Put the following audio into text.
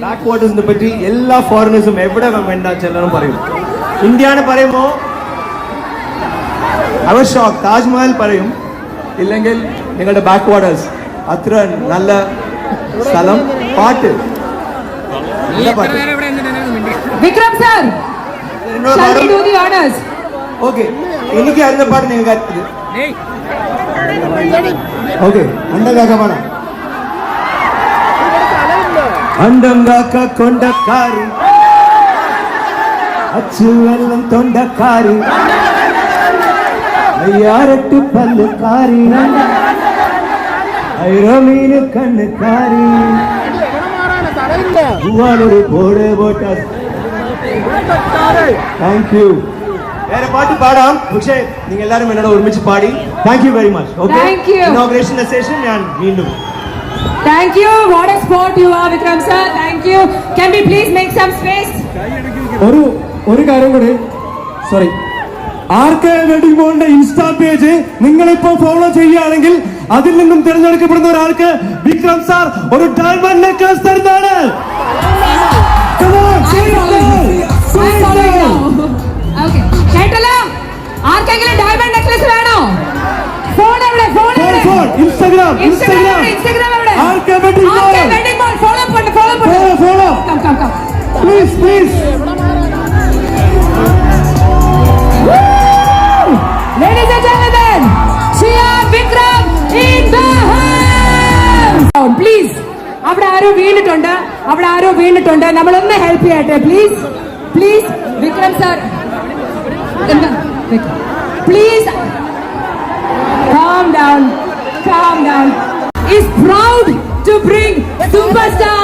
Back വാട്ടേഴ്സിനെ പറ്റി എല്ലാ ഫോറിനേഴ്സും എവിടെ വേണ്ട ചെല്ലണം പറയും ഇന്ത്യയാണ് പറയുമോ അവർ ഷോക്ക് താജ്മഹൽ പറയും ഇല്ലെങ്കിൽ നിങ്ങളുടെ ബാക്ക് വാട്ടേഴ്സ് അത്ര നല്ല സ്ഥലം പാട്ട് നല്ല പാട്ട് വിക്രം സർ എന്നോട് shall we പാടും do the honors ഓക്കെ എനിക്ക് അറിഞ്ഞ പാട്ട് നിങ്ങൾക്ക് അറിഞ്ഞത് ഓക്കെ അണ്ടങ്കാക്ക அண்டங்காக்க கொண்டக்காரி. அச்சு வெள்ளம் தொண்டக்காரி. ஐயாரெட்டு பல்லுக்காரி. ஐரோமீனு கண்ணுக்காரி. ஒரு போடு போட்டார் தேங்க்யூ வேற பாட்டு பாடாம். விஷய் நீங்க எல்லாரும் என்னோட ஒருமிச்சு பாடி. Thank you very much okay inauguration session நான் மீண்டும். Thank you. What a sport you are, Vikram sir. Thank you. Can we please make some space? ഒരു ഒരു കാര്യം കൂടി. സോറി ആർക്ക് വെഡിംഗ് മോളിന്റെ ഇൻസ്റ്റാ പേജ് നിങ്ങളിപ്പോ ഫോളോ ചെയ്യുകയാണെങ്കിൽ അതിൽ നിന്നും തിരഞ്ഞെടുക്കപ്പെടുന്ന ഒരാൾക്ക് വിക്രം സാർ ഒരു ഡയമണ്ട് നെക്ലസ് തരുന്നതാണ്. ആർക്കെങ്കിലും ഡയമണ്ട് നെക്ലസ് വേണോ? ഫോൺ എവിടെ? ഫോൺ Phone, എവിടെ? phone. Instagram, Instagram Instagram Please please Ladies and gentlemen, Shia Vikram in the house. Please, അവിടെ ആരോ വീണിട്ടുണ്ട് അവിടെ ആരോ വീണിട്ടുണ്ട് നമ്മളൊന്ന് ഹെൽപ്പ് ചെയ്യട്ടെ please please Vikram sir please calm down calm down is proud to bring superstar